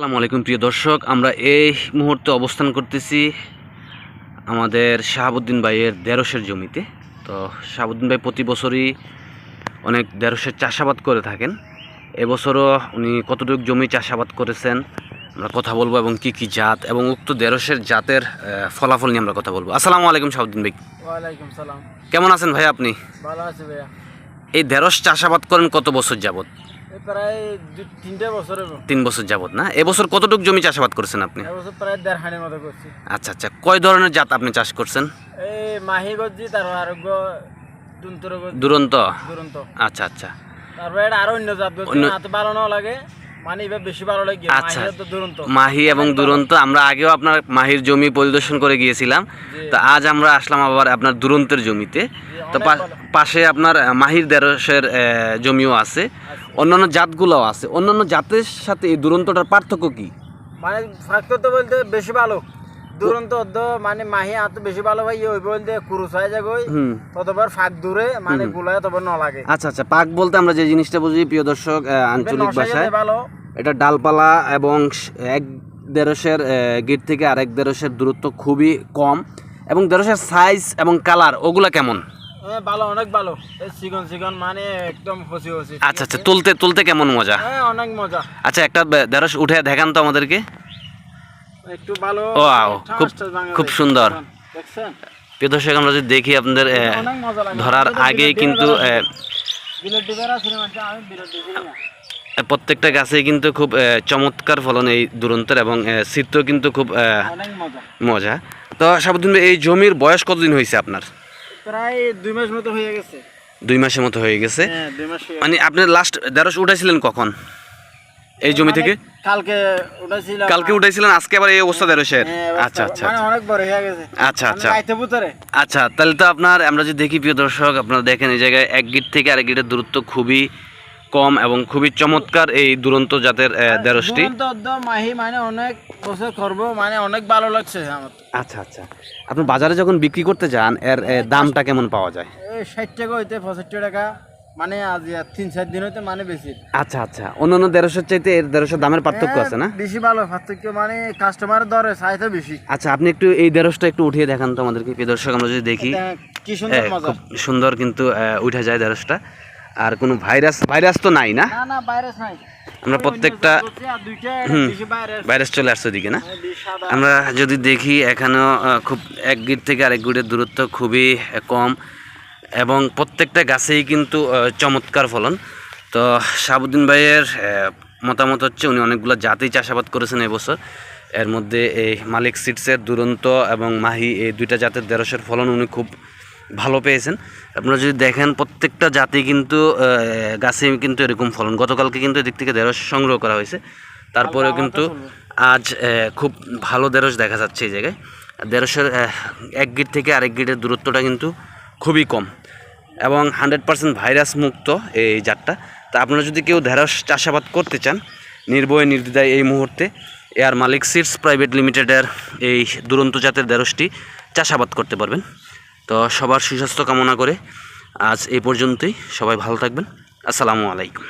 আসসালামু আলাইকুম প্রিয় দর্শক। আমরা এই মুহূর্তে অবস্থান করতেছি আমাদের শাহাবুদ্দিন ভাইয়ের দেড়শের জমিতে। তো শাহাবুদ্দিন ভাই প্রতি বছরই অনেক দেড়শের চাষাবাদ করে থাকেন। এবছরও উনি কতটুকু জমি চাষাবাদ করেছেন আমরা কথা বলব এবং কি কি জাত এবং উক্ত দেড়শের জাতের ফলাফল নিয়ে আমরা কথা বলব। আসসালামু আলাইকুম শাহাবুদ্দিন ভাই। ওয়ালাইকুম সালাম। কেমন আছেন ভাই আপনি? ভালো আছি ভাইয়া। এই দেড়শ চাষাবাদ করেন কত বছর যাবত প্রায় তিনটে বছর তিন বছর যাবত না? এবছর কতটুকু জমি চাষাবাদ করছেন আপনি? এবছর প্রায় দেড় হাঁড়ির মতো করছি। আচ্ছা আচ্ছা। কয় ধরনের জাত আপনি চাষ করছেন? এই মাহি গজ্জি তারপর আরোগ্য দুরন্ত? দুরন্ত। আচ্ছা আচ্ছা। তারপরে এটা আরও অন্য জাত গজ্জি ভালো না লাগে। মানে আচ্ছা। মাহি এবং দুরন্ত আমরা আগেও আপনার মাহির জমি পরিদর্শন করে গিয়েছিলাম। তো আজ আমরা আসলাম আবার আপনার দুরন্তের জমিতে। তো পাশে আপনার মাহির দেড়শের জমিও আছে। অন্যান্য জাতগুলোও আছে। অন্যান্য জাতের সাথে এই দুরন্তটার পার্থক্য কি? মানে ফাঁক বলতে বেশি ভালো। দুরন্ত অর্ধ মানে মাহি বেশি ভালো ভাই ওই বলতে কুরুস হয়ে ততবার ফাঁক দূরে মানে তবে ন লাগে আচ্ছা আচ্ছা পাক বলতে আমরা যে জিনিসটা বুঝি প্রিয় দর্শক আঞ্চলিক ভাষায় এটা ডালপালা এবং এক দেড়শের গিট থেকে আরেক দেড়শের দূরত্ব খুবই কম। এবং দেড়শের সাইজ এবং কালার ওগুলা কেমন? ভালো অনেক ভালো। এই চিকন চিকন মানে একদম আচ্ছা আচ্ছা তুলতে তুলতে কেমন মজা? হ্যাঁ অনেক মজা। আচ্ছা একটা ঢেঁড়স উঠে দেখান তো আমাদেরকে। একটু ভালো খুব- খুব সুন্দর। দেখছেন? প্রিয় দর্শক আমরা যদি দেখি আপনাদের ধরার আগেই কিন্তু প্রত্যেকটা গাছে কিন্তু খুব চমৎকার ফলন এই দুরন্তের এবং চিত্র কিন্তু খুব মজা। তো সাবুদ্দিন এই জমির বয়স কতদিন হয়েছে আপনার? প্রায় দুই মাস মতো হয়ে গেছে। দুই মাসের মতো হয়ে গেছে। হ্যাঁ মানে আপনি লাস্ট ঢেঁড়স উঠাইছিলেন কখন? এই জমি থেকে? মানে কালকে উঠাইছিলেন আজকে আবার এই অবস্থা ঢেঁড়সের হ্যাঁ, আচ্ছা আচ্ছা মানে অনেক বড় হয়ে গেছে। আচ্ছা আচ্ছা। আচ্ছা তাহলে তো আপনার আমরা যদি দেখি প্রিয় দর্শক আপনারা দেখেন এই জায়গায় এক গিট থেকে আরেক গিটের দূরত্ব খুবই কম এবং খুবই চমৎকার এই দুরন্ত জাতের দেড়শটি মাহি মানে অনেক বছর করব মানে অনেক ভালো লাগছে আমার। আচ্ছা আচ্ছা। আপনি বাজারে যখন বিক্রি করতে যান এর দামটা কেমন পাওয়া যায়? ষাট টাকা হইতে পঁয়ষট্টি টাকা। মানে আজ তিন চার দিন হইতে মানে বেশি। আচ্ছা আচ্ছা। অন্যান্য দেড়শোর চাইতে এর দেড়শোর দামের পার্থক্য আছে না? হ্যাঁ, বেশি ভালো পার্থক্য মানে কাস্টমার দরে চাইতে বেশি। আচ্ছা আপনি একটু এই দেড়শটা একটু উঠিয়ে দেখান তো আমাদেরকে প্রিয় দর্শক আমরা যদি দেখি। কি সুন্দর খুব সুন্দর কিন্তু উঠে যায় দেড়শটা। আর কোনো ভাইরাস ভাইরাস তো নাই না? না ভাইরাস নাই। আমরা প্রত্যেকটা ভাইরাস। ভাইরাস চলে আসছে ওদিকে না? আমরা যদি দেখি এখানেও খুব এক গিট থেকে আরেক গিটের দূরত্ব খুবই কম। এবং প্রত্যেকটা গাছেই কিন্তু চমৎকার ফলন। তো শাহাবুদ্দিন ভাইয়ের মতামত হচ্ছে উনি অনেকগুলো জাতেই চাষাবাদ করেছেন এবছর। এর মধ্যে এই মালিক সিটসের দুরন্ত এবং মাহি এই দুইটা জাতের দেড়শের ফলন উনি খুব ভালো পেয়েছেন। আপনারা যদি দেখেন প্রত্যেকটা জাতি কিন্তু গাছে কিন্তু এরকম ফলন। গতকালকে কিন্তু এদিক থেকে দেড়শ সংগ্রহ করা হয়েছে। তারপরেও কিন্তু আজ খুব ভালো দেড়শ দেখা যাচ্ছে এই জায়গায়। দেড়শের এক গিট থেকে আরেক গিটের দূরত্বটা কিন্তু খুবই কম এবং হান্ড্রেড পারসেন্ট ভাইরাস মুক্ত এই জাতটা। তা আপনারা যদি কেউ ঢেঁড়স চাষাবাদ করতে চান, নির্ভয়ে নির্দ্বিধায় এই মুহূর্তে এয়ার মালিক সিডস প্রাইভেট লিমিটেডের এই দুরন্ত জাতের ঢেঁড়সটি চাষাবাদ করতে পারবেন। তো সবার সুস্বাস্থ্য কামনা করে আজ এই পর্যন্তই। সবাই ভালো থাকবেন। আসসালামু আলাইকুম।